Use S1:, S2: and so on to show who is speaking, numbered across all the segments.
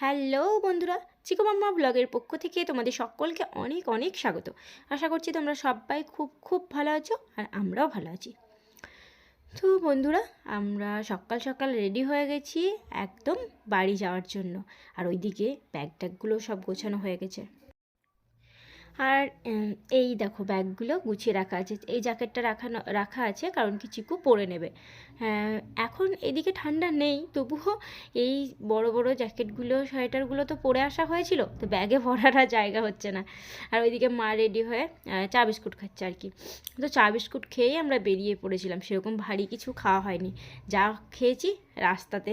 S1: Hello বন্ধুরা চিকোমাম্মা ব্লগের পক্ষ থেকে তোমাদের সকলকে অনেক অনেক স্বাগত। আশা করছি তোমরা সবাই খুব খুব ভালো আছো আর আমরাও ভালো আছি। তো বন্ধুরা, আমরা সকাল সকাল রেডি হয়ে গেছি একদম বাড়ি যাওয়ার জন্য। আর ওইদিকে ব্যাগ ট্যাগগুলো সব গোছানো হয়ে গেছে। আর এই দেখো ব্যাগগুলো গুছিয়ে রাখা আছে। এই জ্যাকেটটা রাখানো রাখা আছে কারণ কি চিকু পরে নেবে। হ্যাঁ, এখন এদিকে ঠান্ডা নেই তবুও এই বড় বড় জ্যাকেটগুলো সোয়েটারগুলো তো পরে আসা হয়েছিল তো ব্যাগে ভরার জায়গা হচ্ছে না। আর ওইদিকে মা রেডি হয়ে চা বিস্কুট খাচ্ছে আর কি। তো চা বিস্কুট খেয়েই আমরা বেরিয়ে পড়েছিলাম সেরকম ভারী কিছু খাওয়া হয়নি। যা খেয়েছি রাস্তাতে।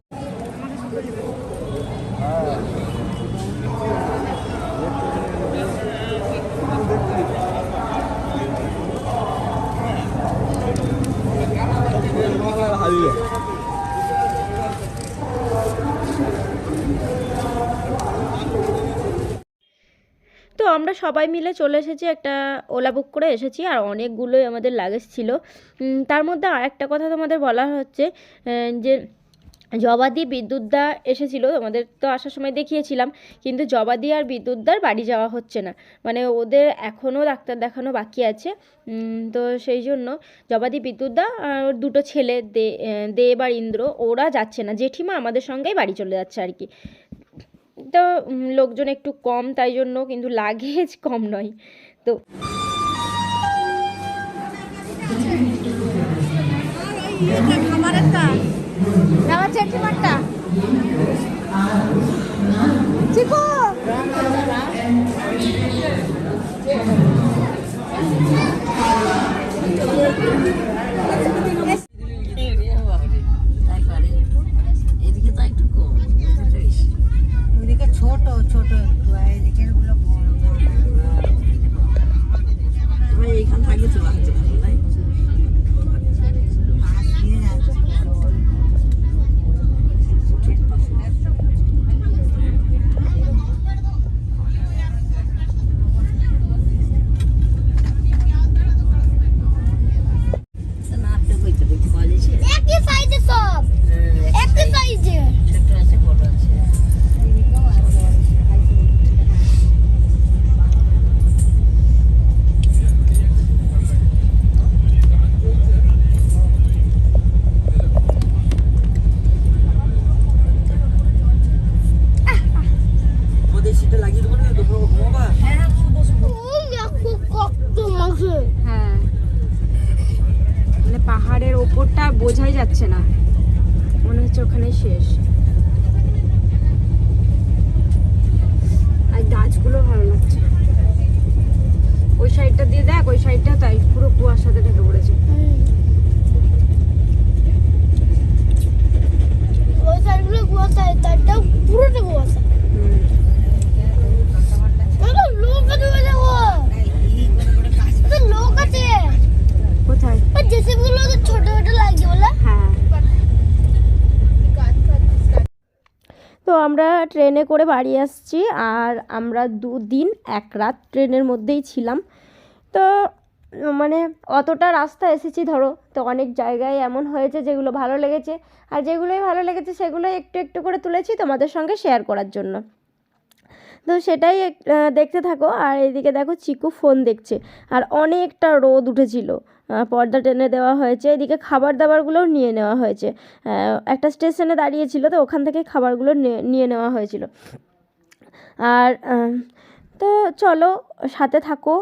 S1: তো আমরা সবাই মিলে চলে এসেছি একটা ওলা বুক করে এসেছি আর অনেকগুলোই আমাদের লাগেজ ছিল। তার মধ্যে আর একটা কথা তোমাদের বলা হচ্ছে যে জবাদি বিদ্যুৎদা এসেছিল, তোমাদের তো আসার সময় দেখিয়েছিলাম, কিন্তু জবাদি আর বিদ্যুৎদার বাড়ি যাওয়া হচ্ছে না। মানে ওদের এখনও ডাক্তার দেখানো বাকি আছে। তো সেই জন্য জবাদি বিদ্যুৎদা আর ওর দুটো ছেলে দে দেব আর ইন্দ্র, ওরা যাচ্ছে না। জেঠিমা আমাদের সঙ্গেই বাড়ি চলে যাচ্ছে আর কি। তো লোকজন একটু কম তাই জন্য কিন্তু লাগেজ কম নয়। তো
S2: খাবারেরটা আমার জেঠিমারটা চিকু
S3: এদিকে তো একটু কম এদিকে বেশি
S2: ওদিকে ছোট ছোট একটু আর এদিকেরগুলো বড় বড়
S3: এবার এইখান থাকলে তো লাগছে ভালো নাই
S2: মাছ দিয়ে যাচ্ছে
S3: না আপনি কইতে দেখতে পাওয়া যাচ্ছে
S4: একই সাইজে সব একই সাইজে
S3: ছোট আছে বড় আছে ওদের সেটা লাগিয়ে দেবো না দুপুর ঘুমাবা
S4: ওই দেখো কত মাছ
S5: হ্যাঁ মানে পাহাড়ের ওপরটা বোঝাই যাচ্ছে না মনে হচ্ছে ওখানেই শেষ। আর গাছগুলো ভালো লাগছে। ওই সাইডটা দিয়ে দেখ ওই সাইডটা তাই পুরো কুয়াশাতে ঢেকে পড়েছে।
S4: ওই সাইডগুলো কুয়াশা তারটাও পুরোটা কুয়াশা।
S5: হুম।
S4: লোক আছে ওই দেখো ওই লোক আছে
S5: কোথায়
S4: ওই যে গুলো তো ছোট ছোট লাগছে বলে
S5: হ্যাঁ
S1: তো আমরা ট্রেনে করে বাড়ি আসছি আর আমরা দুদিন এক রাত ট্রেনের মধ্যেই ছিলাম। তো মানে অতটা রাস্তা এসেছি ধরো, তো অনেক জায়গায় এমন হয়েছে যেগুলো ভালো লেগেছে আর যেগুলোই ভালো লেগেছে সেগুলোই একটু একটু করে তুলেছি তোমাদের সঙ্গে শেয়ার করার জন্য। তো সেটাই দেখতে থাকো আর এদিকে দেখো চিকু ফোন দেখছে আর অনেকটা রোদ উঠেছিল। পর্দা টেনে দেওয়া হয়েছে। এদিকে খাবার দাবারগুলোও নিয়ে নেওয়া হয়েছে। একটা স্টেশনে দাঁড়িয়েছিল তো, ওখান থেকে খাবারগুলো নিয়ে নেওয়া হয়েছিল। আর তো চলো, সাথে থাকো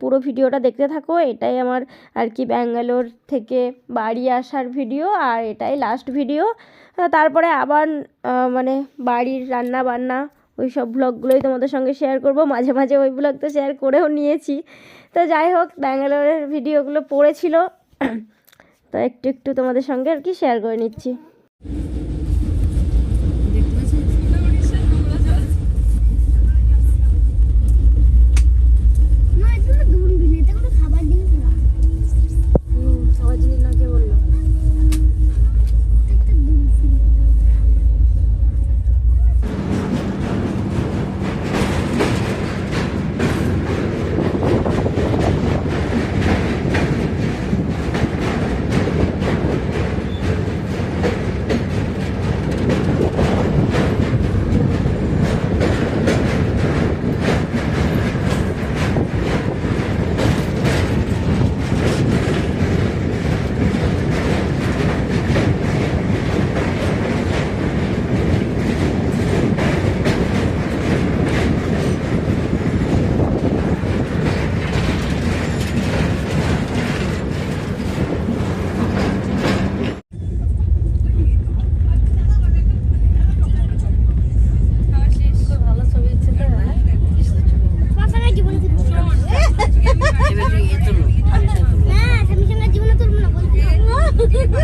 S1: পুরো ভিডিওটা দেখতে থাকো। এটাই আমার আর কি ব্যাঙ্গালোর থেকে বাড়ি আসার ভিডিও, আর এটাই লাস্ট ভিডিও। তারপরে আবার মানে বাড়ির রান্না বান্না ওই সব ব্লগগুলোই তোমাদের সঙ্গে শেয়ার করব। মাঝে মাঝে ওই ব্লগ তো শেয়ার করেও নিয়েছি। তো যাই হোক, ব্যাঙ্গালোরের ভিডিওগুলো পড়েছিল। তো একটু একটু তোমাদের সঙ্গে আর কি শেয়ার করে নিচ্ছি
S4: না এগুলো দুন বিনেতে কোনো খাবার জিনিস না
S5: সবার জিনিস না কে বলল
S4: একটা দুন
S3: ভালো ছবি হচ্ছে তো
S4: পাশাঙ্গা জীবনে তুলবো না
S3: এবার এ তুলো আমি সব তুলো
S4: স্বামী সঙ্গে জীবনে তুলবো না বলছি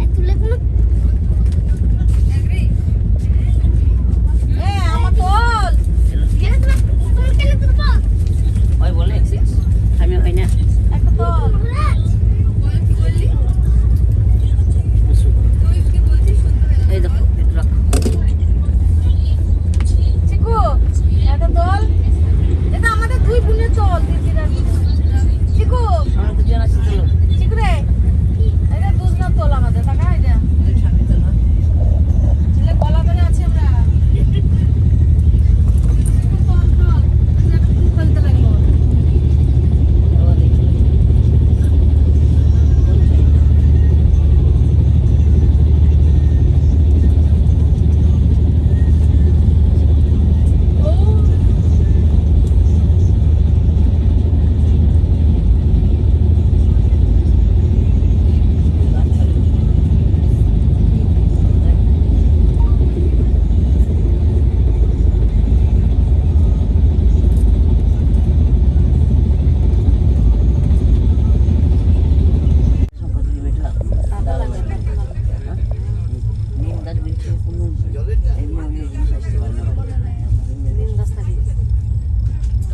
S4: আর তুলে কোনো তোমার কেন তুলবো
S3: ওই বলে আমি হয় না এই দেখো একটু রাখো
S5: চিকু একটা দল এটা আমাদের দুই বোনের দল দিদির আর চিকু
S3: আমরা তো জন আছি তুলো
S5: চিকু রে এটা দুজনের দল আমাদের টাকা এটা ছেলে গলা ধরে আছি আমরা দল দল খেলতে লাগল
S3: ও দেখি সম্পদ লিমিট নিম গাছ বৃক্ষে কোনো এমনি অন্য জিনিস আসতে পারে না নিম গাছ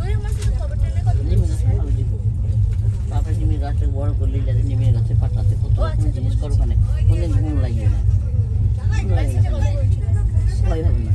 S3: নিমের গাছ ভালো দিত তারপরে নিমের গাছটা বড় করলে যাতে নেমে গাছে পাতাতে কত রকম জিনিস করো ওখানে কোনদিন ঘুম লাগিয়ে না। না ভয় হবে না।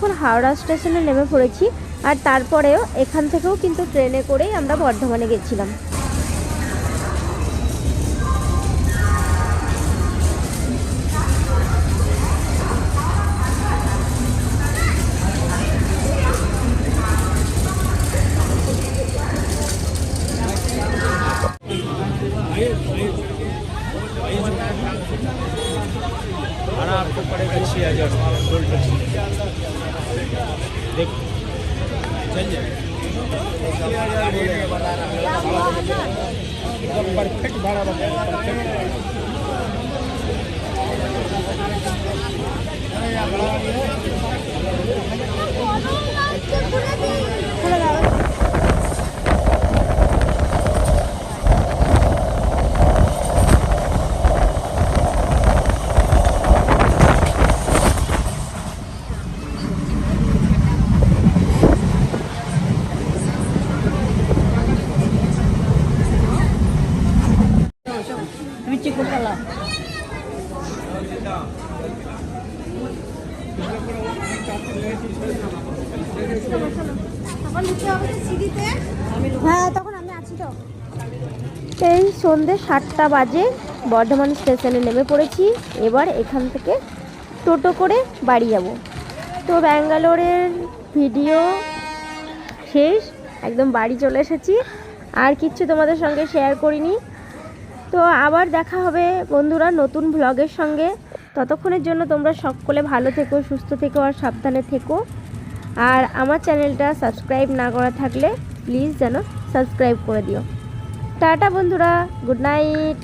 S1: এখন হাওড়া স্টেশনে নেমে পড়েছি আর তারপরেও এখান থেকেও কিন্তু ট্রেনে করেই আমরা বর্ধমানে গেছিলাম
S6: भाड़ा आपको पड़ेगा छः हज़ार टोल टैक्स परफेक्ट भाड़ा बताया परफेक्ट
S4: হ্যাঁ তখন
S1: এই সন্ধে সাতটা বাজে, বর্ধমান স্টেশনে নেমে পড়েছি। এবার এখান থেকে টোটো করে বাড়ি যাব। তো ব্যাঙ্গালোরের ভিডিও শেষ, একদম বাড়ি চলে এসেছি। আর কিচ্ছু তোমাদের সঙ্গে শেয়ার করিনি। তো আবার দেখা হবে বন্ধুরা নতুন ভ্লগের সঙ্গে। ততক্ষণের জন্য তোমরা সকলে ভালো থেকো, সুস্থ থেকো আর সাবধানে থেকো। আর আমার চ্যানেলটা সাবস্ক্রাইব না করা থাকলে প্লিজ যেন সাবস্ক্রাইব করে দিও। টাটা বন্ধুরা, গুড নাইট।